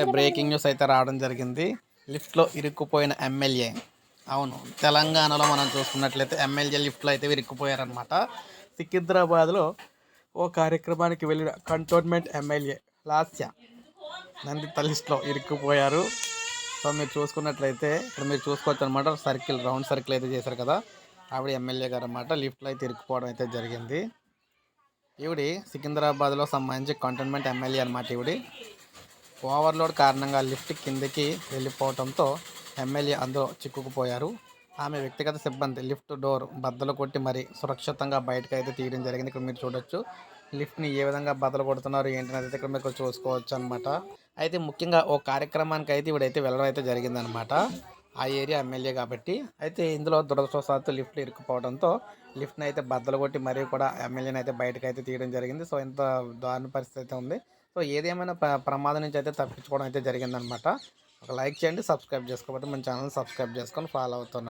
ఇప్పుడే breaking news అయితే రావడం జరిగింది. లిఫ్ట్లో ఇరుక్కుపోయిన ఎమ్మెల్యే అవును తెలంగాణలో మనం చూసుకున్నట్లయితే ఎమ్మెల్యే లిఫ్ట్లో అయితే ఇరుక్కుపోయారనమాట సికింద్రాబాద్లో ఓ కార్యక్రమానికి వెళ్ళిన కంటోన్మెంట్ ఎమ్మెల్యే లాస్య నందిత లిస్ట్లో ఇరుక్కుపోయారు. సో మీరు చూసుకున్నట్లయితే ఇక్కడ మీరు చూసుకోవచ్చు అనమాట సర్కిల్ రౌండ్ సర్కిల్ అయితే చేశారు కదా. ఆవిడ ఎమ్మెల్యే గారు అనమాట లిఫ్ట్లో అయితే ఇరుక్కుపోవడం అయితే జరిగింది. ఈవిడి సికింద్రాబాద్లో సంబంధించి కంటోన్మెంట్ ఎమ్మెల్యే అనమాట ఈవిడి. ఓవర్లోడ్ కారణంగా లిఫ్ట్ కిందకి వెళ్ళిపోవడంతో ఎమ్మెల్యే అందులో చిక్కుకుపోయారు. ఆమె వ్యక్తిగత సిబ్బంది లిఫ్ట్ డోర్ బద్దలు కొట్టి మరి సురక్షితంగా బయటకు అయితే తీయడం జరిగింది. ఇక్కడ మీరు చూడొచ్చు. లిఫ్ట్ని ఏ విధంగా బద్దలు కొడుతున్నారు ఏంటి అనేది ఇక్కడ మీరు చూసుకోవచ్చు అనమాట అయితే ముఖ్యంగా ఓ కార్యక్రమానికి అయితే ఇవిడైతే వెళ్ళడం అయితే జరిగిందనమాట ఆ ఏరియా ఎమ్మెల్యే కాబట్టి. అయితే ఇందులో దురదృష్టవశాత్తు లిఫ్ట్లు ఇరుక్కుపోవడంతో లిఫ్ట్ని అయితే బద్దలు కొట్టి మరీ కూడా ఎమ్మెల్యేని అయితే బయటకు అయితే తీయడం జరిగింది. సో ఇంత దారుణ పరిస్థితి అయితే ఉంది. సో ఏదేమైనా ప్రమాదం నుంచి అయితే తప్పించుకోవడం అయితే జరిగిందనమాట. ఒక లైక్ చేయండి సబ్స్క్రైబ్ చేసుకోకపోతే మన ఛానల్ సబ్స్క్రైబ్ చేసుకొని ఫాలో అవుతున్నాను